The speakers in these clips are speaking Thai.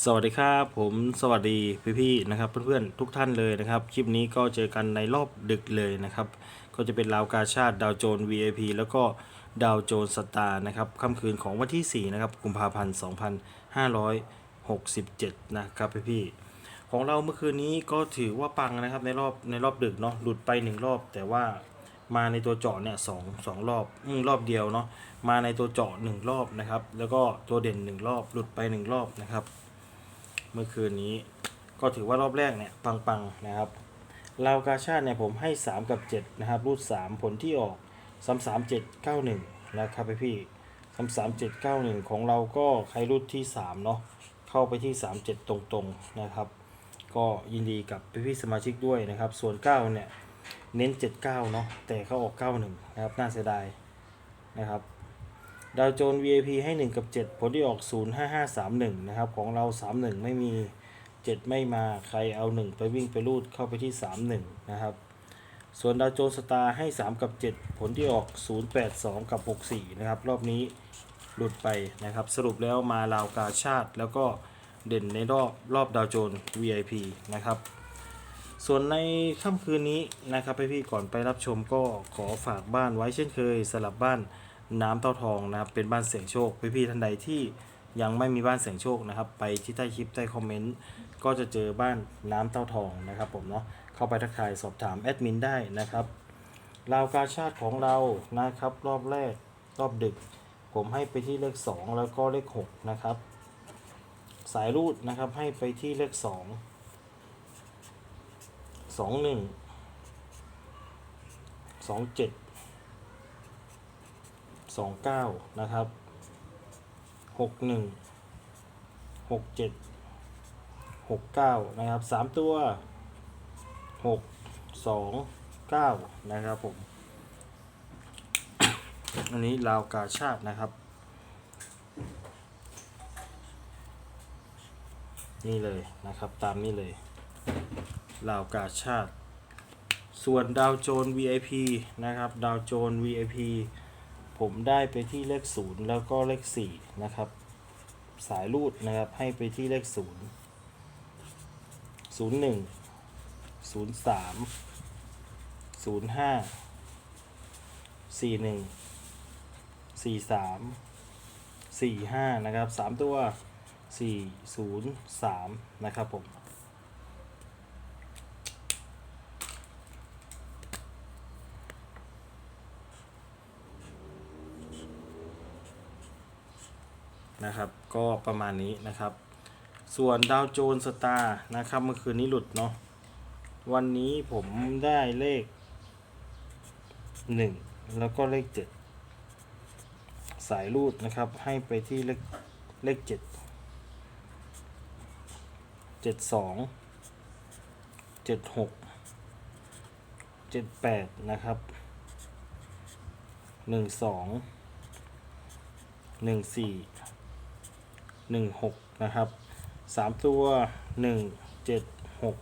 สวัสดีครับผมสวัสดีพี่ๆนะครับเพื่อนๆทุกท่านเลยนะครับ คลิปนี้ก็เจอกันในรอบดึกเลยนะครับ ก็จะเป็นราวกาชาติดาวโจน VIP แล้วก็ดาวโจนสตาร์นะครับค่ำคืนของวันที่ 4 นะครับกุมภาพันธ์2567 นะครับพี่ๆของเราเมื่อคืนนี้ก็ถือว่าปังนะครับในรอบในรอบดึกเนาะหลุดไปหนึ่งรอบ แต่ว่ามาในตัวเจาะเนี่ยสองสองรอบอรอบเดียวเนาะมาในตัวเจาะหนึ่งรอบนะครับแล้วก็ตัวเด่นหนึ่งรอบหลุดไปหนึ่งรอบนะครับ เมื่อคืนนี้ ก็ถือว่ารอบแรกเนี่ยปังๆนะครับลาวกาชาติเนี่ยผมให้ 3 กับ 7 นะครับ รูด 3 ผลที่ออก3 3 7 9 1 นะครับพี่3 3 7 9 1 ของเราก็ใครรูดที่ 3 เนาะเข้าไปที่ 3 7 ตรงๆนะครับ ก็ยินดีกับพี่ๆสมาชิกด้วยนะครับ ส่วน 9 เนี่ย เน้น 79 เนาะแต่เขาออก 91 นะครับ น่าเสียดายนะครับ ดาวโจน VIP ให้ 1 กับ 7 ผลที่ออก 05531 นะครับ ของเรา 31 ไม่มี 7 ไม่มาใครเอา 1 ไปวิ่งไปรูดเข้าไปที่ 31 นะครับ ส่วนดาวโจนสตาร์ให้ 3 กับ 7 ผลที่ออก 082 กับ 64 นะครับ รอบนี้หลุดไปนะครับ สรุปแล้วมาลาวกาชาติ แล้วก็เด่นในรอบรอบดาวโจน VIP นะครับ ส่วนในค่ำคืนนี้นะครับพี่ๆก่อนไปรับชมก็ขอฝากบ้านไว้เช่นเคยสลับบ้าน น้ำเต้าทองนะครับ เป็นบ้านเสียงโชค พี่ๆท่านใดที่ยังไม่มีบ้านเสียงโชคนะครับ ไปที่ใต้คลิปใต้คอมเมนต์ก็จะเจอบ้านน้ำเต้าทองนะครับผมเนาะเข้าไปทักทายสอบถามแอดมินได้นะครับราวกาชาติของเรานะครับรอบแรกรอบดึก ผมให้ไปที่เลข 2 แล้วก็เลข6นะครับ สายรูดนะครับให้ไปที่เลข2สองหนึ่ง สองเก้านะครับหกหนึ่งหกเจ็ดหกเก้านะครับสามตัวหกสองเก้านะครับผม อันนี้ลาวกาชาตินะครับ นี่เลยนะครับตามนี้เลยลาวกาชาติ ส่วนดาวโจน VIP นะครับ ดาวโจน VIP ผมได้ไปที่เลข 0 แล้วก็เลข 4 นะครับ สายรูดนะครับให้ไปที่เลข 0 01 03 05 41 43 45 นะครับ 3 ตัว 403 นะครับผม นะครับ ก็ประมาณนี้นะครับ ส่วนดาวโจนสตาร์นะครับเมื่อคืนนี้หลุดเนาะวันนี้ผมได้เลข 1 แล้วก็เลข 7 สายรูดนะครับให้ไปที่เลขเลข 7 7 2 7 6 7 8 นะครับ 1 2 1 4หนึ่งหกนะครับสามตัวหนึ่งเจ็ดหก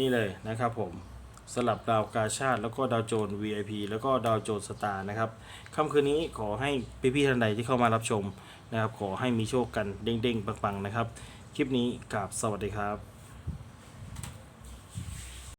นี่เลยนะครับผมสลับดาวกาชาติ แล้วก็ดาวโจน VIP แล้วก็ดาวโจนสตาร์นะครับค่ำคืนนี้ขอให้พี่ๆท่านใดที่เข้ามารับชมนะครับ ขอให้มีโชคกันเด้งๆปังๆนะครับ คลิปนี้กับสวัสดีครับ